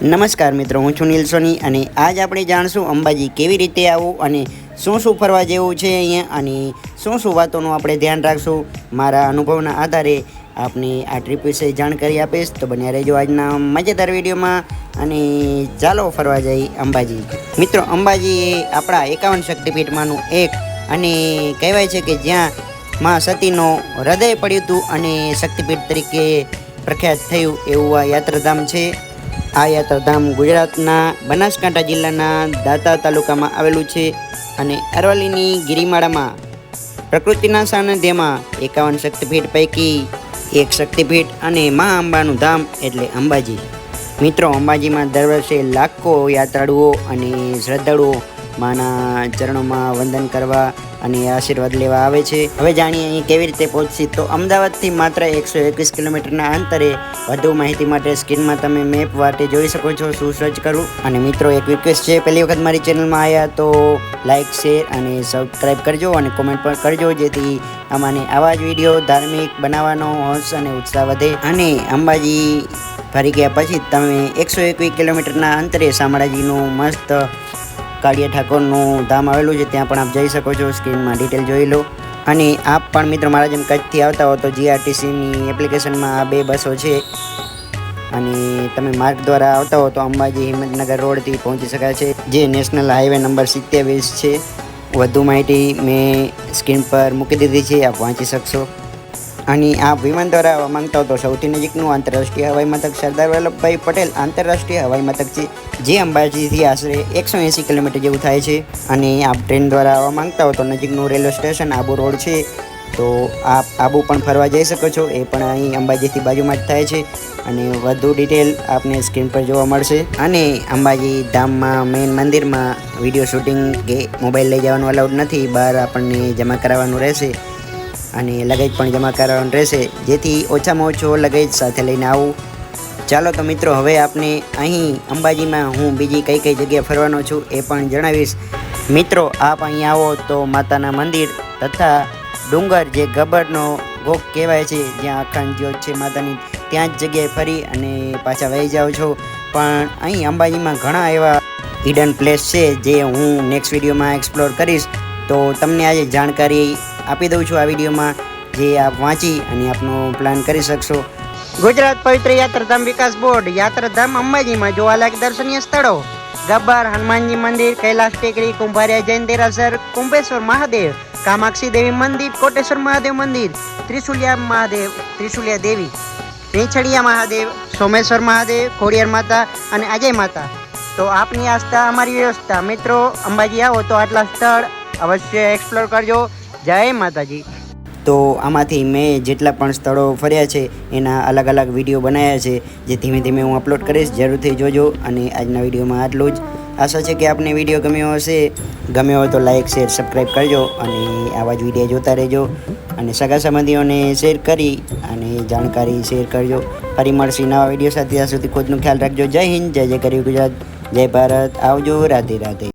નમસ્કાર મિત્રો, હું છું નીલ સોની અને આજ આપણે જાણશું અંબાજી કેવી રીતે આવવું અને શું શું ફરવા જેવું છે અહીંયા અને શું શું વાતોનું આપણે ધ્યાન રાખશું. મારા અનુભવના આધારે આપને આ ટ્રીપ વિશે જાણકારી આપીશ. તો બન્યા રહેજો આજના મજેદાર વિડીયોમાં અને ચાલો ફરવા જઈ અંબાજી. મિત્રો, અંબાજી એ આપણા એકાવન શક્તિપીઠમાંનું એક અને કહેવાય છે કે જ્યાં માં સતીનો હૃદય પડ્યું હતું અને શક્તિપીઠ તરીકે પ્રખ્યાત થયું એવું આ યાત્રાધામ છે. આ યાત્રાધામ ગુજરાતના બનાસકાંઠા જિલ્લાના દાતા તાલુકામાં આવેલું છે અને અરવલ્લીની ગિરિમાળામાં પ્રકૃતિના સાનિધ્યમાં એકાવન શક્તિપીઠ પૈકી એક શક્તિપીઠ અને મા અંબાનું ધામ એટલે અંબાજી. મિત્રો, અંબાજીમાં દર વર્ષે લાખો યાત્રાળુઓ અને શ્રદ્ધાળુઓ માના ચરણોમાં વંદન કરવા અને આશીર્વાદ લેવા આવે છે. હવે જાણીએ અહીં કેવી રીતે પહોંચશી તો અમદાવાદથી માત્ર એકસો એકવીસ કિલોમીટરના અંતરે વધુ માહિતી માટે સ્ક્રીનમાં તમે મેપ વાટે જોઈ શકો છો, શું સર્ચ કરવું અને મિત્રો, એક રિક્વેસ્ટ છે, પહેલી વખત મારી ચેનલમાં આવ્યા તો લાઇક શેર અને સબસ્ક્રાઈબ કરજો અને કોમેન્ટ પણ કરજો, જેથી અમાને આવા જ વીડિયો ધાર્મિક બનાવવાનો હોશ અને ઉત્સાહ વધે. અને અંબાજી ફરી ગયા પછી તમે એકસો એકવીસ કિલોમીટરના અંતરે શામળાજીનું મસ્ત કાળિયા ઠાકોરનું ધામ આવેલું છે, ત્યાં પણ આપ જઈ શકો છો, સ્ક્રીનમાં ડિટેલ જોઈ લો. અને આપ પણ મિત્રો મારા જેમ કચ્છથી આવતા હો તો જીઆરટીસીની એપ્લિકેશનમાં આ બે બસો છે. અને તમે માર્ગ દ્વારા આવતા હો તો અંબાજી હિંમતનગર રોડથી પહોંચી શકાય છે, જે નેશનલ હાઈવે નંબર સિત્યાવીસ છે. વધુ માહિતી મેં સ્ક્રીન પર મૂકી દીધી છે, આપ વાંચી શકશો. અને આ વિમાન દ્વારા આવવા માંગતા હો તો સૌથી નજીકનું આંતરરાષ્ટ્રીય હવાઈ મથક સરદાર વલ્લભભાઈ પટેલ આંતરરાષ્ટ્રીય હવાઈ મથક છે, જે અંબાજીથી આશરે એકસો એંસી કિલોમીટર જેવું થાય છે. અને આપ ટ્રેન દ્વારા આવવા માંગતા હો તો નજીકનું રેલવે સ્ટેશન આબુ રોડ છે. તો આપ આબુ પણ ફરવા જઈ શકો છો. એ પણ અહીં અંબાજીથી બાજુમાં જ થાય છે. અને વધુ ડિટેલ આપને સ્ક્રીન પર જોવા મળશે. અને અંબાજી ધામમાં મેઇન મંદિરમાં વીડિયો શૂટિંગ કે મોબાઈલ લઈ જવાનું અલાઉડ નથી. બહાર આપણને જમા કરાવવાનું રહેશે. અને લગેજ પણ જમા કરાવવાનું રહેશે. જેથી ઓછામાં ઓછો લગેજ સાથે લઈને આવું. ચાલો તો મિત્રો, હવે આપને અહીં અંબાજીમાં હું બીજી કઈ કઈ જગ્યાએ ફરવાનો છું એ પણ જણાવીશ. મિત્રો, આપ અહીં આવો તો માતાના મંદિર તથા ડુંગર જે ગબરનો ગોખ કહેવાય છે, જ્યાં અખંડ જ્યોત છે માતાની, ત્યાં જ જગ્યાએ ફરી અને પાછા વહી જાઓ છો. પણ અહીં અંબાજીમાં ઘણા એવા હિડન પ્લેસ છે જે હું નેક્સ્ટ વિડીયોમાં એક્સપ્લોર કરીશ. તો તમને આજે જાણકારી આપી દઉં છું આ વિડીયોમાં જે આપ વાંચી અને આપનો પ્લાન કરી શકશો. ગુજરાત પવિત્ર યાત્રાધામ વિકાસ બોર્ડ યાત્રાધામ અંબાજીમાં જોવાલાયક દર્શનીય સ્થળો. ગબ્બર, હનુમાનજી મંદિર, કૈલાસ ટેકરી, કુંભારિયા જૈન દેરાસર, કુંભેશ્વર મહાદેવ, કામાક્ષી દેવી મંદિર, કોટેશ્વર મહાદેવ મંદિર, ત્રિશુલિયા મહાદેવ, ત્રિશુલિયા દેવી નીછડિયા મહાદેવ, સોમેશ્વર મહાદેવ, ખોડિયાર માતા અને અજય માતા. તો આપની આસ્થા, અમારી વ્યવસ્થા. મિત્રો, અંબાજી આવો તો આટલા સ્થળ અવશ્ય એક્સપ્લોર કરજો. જય માતાજી. તો આમાંથી મેં જેટલા પણ સ્થળો ફર્યા છે, એના અલગ અલગ વીડિયો બનાવ્યા છે, જે ધીમે ધીમે હું અપલોડ કરીશ, જરૂરથી જોજો અને આજના વિડીયોમાં આટલું જ. આશા છે કે આપને વીડિયો ગમ્યો હશે. ગમ્યો હોય તો લાઇક શેર સબસ્ક્રાઈબ કરજો અને આવા જ વીડિયો જોતા રહેજો. અને સગા સંબંધીઓને શેર કરી અને જાણકારી શેર કરજો. ફરી મળશે નવા વીડિયો સાથે. ત્યાં સુધી ખુદનું ખ્યાલ રાખજો. જય હિન્દ, જય જય કરી ગુજરાત. જય ભારત. આવજો રાધે રાધે.